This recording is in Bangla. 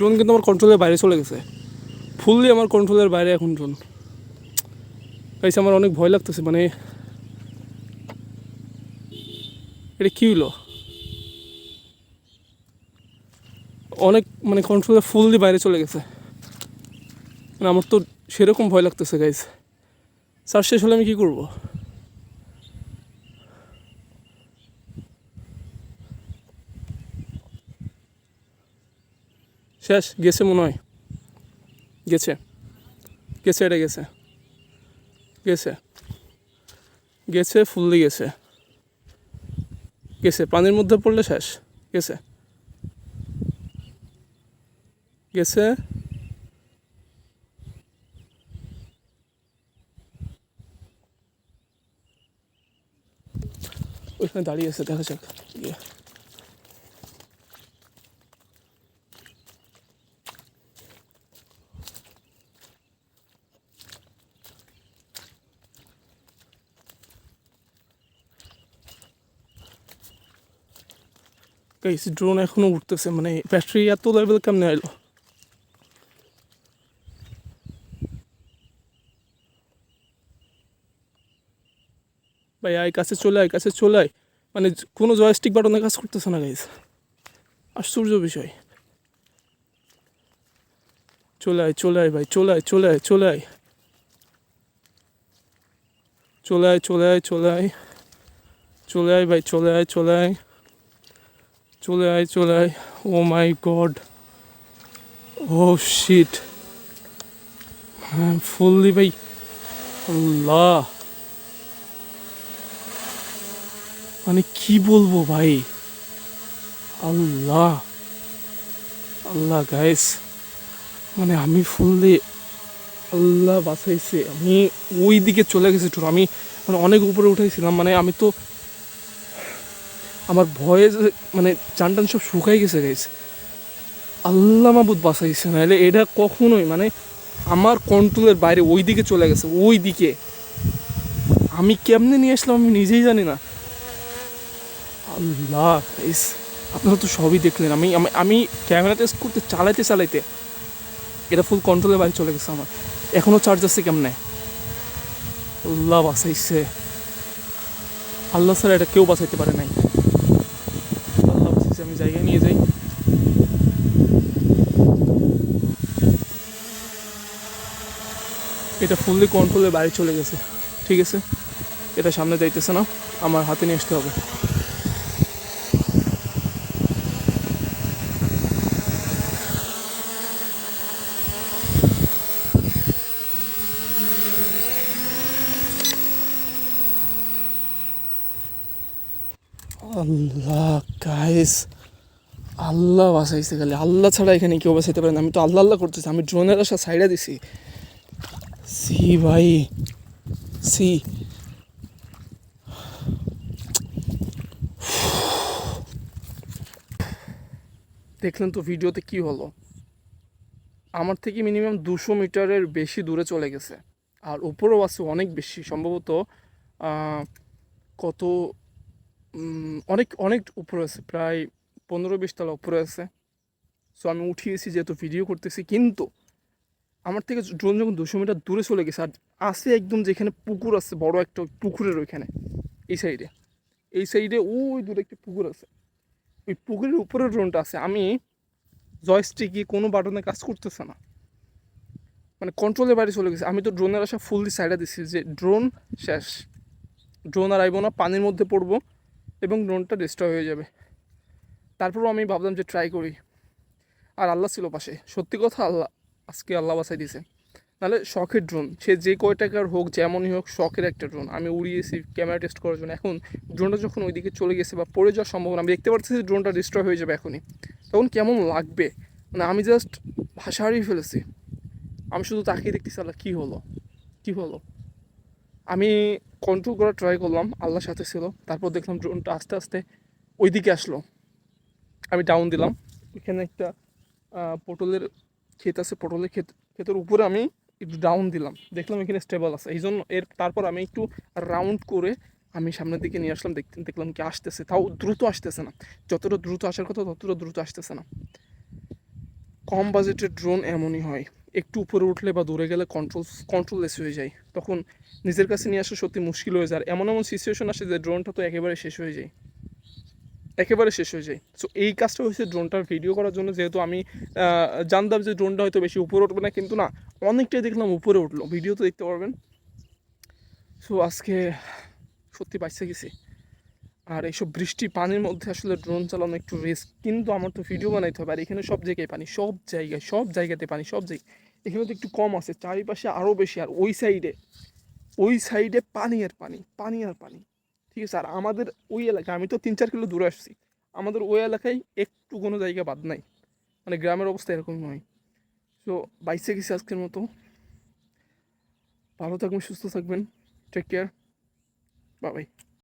ড্রোন কিন্তু আমার কন্ট্রোলের বাইরে চলে গেছে। ফুললি আমার কন্ট্রোলের বাইরে এখন ড্রোন গাইস আমার অনেক ভয় লাগতেছে মানে এটা কী হলো অনেক মানে কন্ট্রোলের ফুললি বাইরে চলে গেছে। মানে আমার তো সেরকম ভয় লাগতেছে গাইস স্যার শেষ হলে আমি কী করব? শেষ, গেছে মনে হয়। গেছে। গেছে, এটা গেছে। গেছে। গেছে ফুললি গেছে। গেছে, পানির মধ্যে পড়লে শেষ। গেছে। গেছে। ওইখানে দাঁড়িয়ে আছে, দেখা যাক। ইয়ে। গাইস ড্রোন এখনও উঠতেছে মানে ব্যাটারি এত লেভেল কেমনে এলো ভাই, আয়, কাছে চলে আয়, কাছে চলে আয়। মানে কোনো জয়স্টিক বাটনে কাজ করতেছে না গাইস আশ্চর্য বিষয়। চলে আয় চলে আয়, ভাই, চলে আয় চলে আয় চলে আয়। চলে আয় চলে আয় চলে আয়। চলে আয়, ভাই, চলে আয় চলে আয়। চলে আয় চলে আয়। Oh my god. Oh shit. Fully ভাই। আল্লাহ। মানে কি বলব ভাই? আল্লাহ। আল্লাহ গাইস মানে আমি ফুললি আল্লাহ বাঁচাইছে আমি ওই দিকে চলে গেছি টুর আমি মানে অনেক উপরে উঠেছিলাম মানে আমি তো আমার ভয়ে মানে চান টান সব শুকাই গেছে গাইছে আল্লাহ মাবুদ বাঁচাইছে, নাহলে এটা কখনোই মানে আমার কন্ট্রোলের বাইরে ওই দিকে চলে গেছে ওই দিকে আমি কেমনে নিয়ে আসলাম আমি নিজেই জানি না। আল্লাহ গাইস আপনারা তো সবই দেখলেন, আমি, আমি- ক্যামেরা টেস্ট করতে চালাইতে চালাইতে এটা ফুল কন্ট্রোলের বাইরে চলে গেছে আমার। এখনও চার্জ আছে কেমনে? আল্লাহ বাঁচাইছে। আল্লাহ স্যার এটা কেউ বাঁচাইতে পারে নাই আল্লাহ বাঁচাইছে আমি জায়গায় নিয়ে যাই এটা ফুললি কন্ট্রোলের বাইরে চলে গেছে। ঠিক আছে? এটা সামনে যাইতেছে না, আমার হাতে নিয়ে আসতে হবে। আল্লাহ গাইস আল্লাহ বাঁচাইছে খালি। আল্লাহ ছাড়া এখানে কেউ বাঁচাইতে পারে না। আমি তো আল্লাহ আল্লাহ করতেছি, আমি ড্রোনের আশা সাইডে দিছি। সি ভাই সি দেখলেন তো ভিডিওতে কি হলো? আমার থেকে মিনিমাম দুশো মিটারের বেশি দূরে চলে গেছে। আর উপরেও আছে অনেক বেশি। সম্ভবত কত অনেক অনেক উপরে আছে। প্রায় পনেরো বিশ তলা উপরে আছে। সো আমি উঠিয়েছি যেহেতু ভিডিও করতেছি। কিন্তু আমার থেকে ড্রোন যখন দুশো মিটার দূরে চলে গেছে, আর আসে একদম যেখানে পুকুর আছে, বড় একটা পুকুরের ওইখানে, এই সাইডে এই সাইডে ওই দূরে একটা পুকুর আছে। ওই পুকুরের উপরে ড্রোনটা আছে। আমি জয়স্টিকে কোনো বাটনে কাজ করতেছে না। মানে কন্ট্রোলের বাইরে চলে গেছে। আমি তো ড্রোনের আশা ফুললি সাইডে দিচ্ছি যে ড্রোন শেষ। ড্রোন আর আইবো না, পানির মধ্যে পড়ব এবং ড্রোনটা ডিস্ট্রয় হয়ে যাবে। তারপরও আমি ভাবলাম যে ট্রাই করি। আর আল্লাহ ছিল পাশে। সত্যি কথা আল্লাহ আজকে আল্লাহ বাসাই দিয়েছে। নাহলে শখের ড্রোন সে যে কয় টাকার হোক, যেমনই হোক, শখের একটা ড্রোন আমি উড়িয়েছি ক্যামেরা টেস্ট করার জন্য। এখন ড্রোনটা যখন ওইদিকে চলে গেছে বা পড়ে যাওয়ার সম্ভাবনা, আমি দেখতে পাচ্ছি ড্রোনটা ডিস্ট্রয় হয়ে যাবে এখনই। তখন কেমন লাগবে? মানে আমি জাস্ট ভাষা হারিয়ে ফেলেছি। আমি শুধু তাকিয়ে দেখতেছি, আল্লাহ, কী হলো? কী হলো? আমি কন্ট্রোল করার ট্রাই করলাম, আল্লাহর সাথে ছিল। তারপর দেখলাম ড্রোনটা আস্তে আস্তে ওইদিকে আসলো। আমি ডাউন দিলাম। এখানে একটা পটলের ক্ষেত আছে, পটলের ক্ষেত, ক্ষেতের উপরে আমি একটু ডাউন দিলাম। দেখলাম এখানে স্টেবল আছে। এই জন্য এর, তারপর আমি একটু রাউন্ড করে আমি সামনের দিকে নিয়ে আসলাম। দেখতে, দেখলাম কি আসতেছে। তাও দ্রুত আসতেছে না। যতটা দ্রুত আসার কথা, ততটা দ্রুত আসতেছে না। কম বাজেটের ড্রোন এমনই হয়। একটু উপরে উঠলে বা দূরে গেলে কন্ট্রোল কন্ট্রোললেস হয়ে যায়। তখন নিজের কাছে নিয়ে আসা সত্যি মুশকিল হয়ে যায়। এমন এমন সিচুয়েশন আসে যে ড্রোনটা তো একেবারে শেষ হয়ে যায়। একেবারে শেষ হয়ে যায়। সো এই কাজটা হয়েছে ড্রোনটার ভিডিও করার জন্য। যেহেতু আমি জানতাম যে ড্রোনটা হয়তো বেশি উপরে উঠবে না, কিন্তু না, অনেকটাই দেখলাম উপরে উঠল। ভিডিও তো দেখতে পারবেন। সো আজকে সত্যি পাইছে গেছি। আর এইসব বৃষ্টি পানির মধ্যে আসলে ড্রোন চালানো একটু রিস্ক কিন্তু আমার তো ভিডিও বানাইতে হবে। আর এখানে সব জায়গায় পানি, সব জায়গায়, সব জায়গাতে পানি, সব জায়গায়। এখানে তো একটু কম আছে, চারিপাশে আরও বেশি। আর ওই সাইডে ওই সাইডে পানি আর পানি পানি আর পানি। ঠিক আছে, আর আমাদের ওই এলাকায়, আমি তো তিন চার কিলো দূরে আসছি, আমাদের ওই এলাকায় একটু কোনো জায়গা বাদ নাই। মানে গ্রামের অবস্থা এরকম নয়। সো বাইসে গেছি আজকের মতো। ভালো থাকবেন, সুস্থ থাকবেন। টেক কেয়ার বাবাই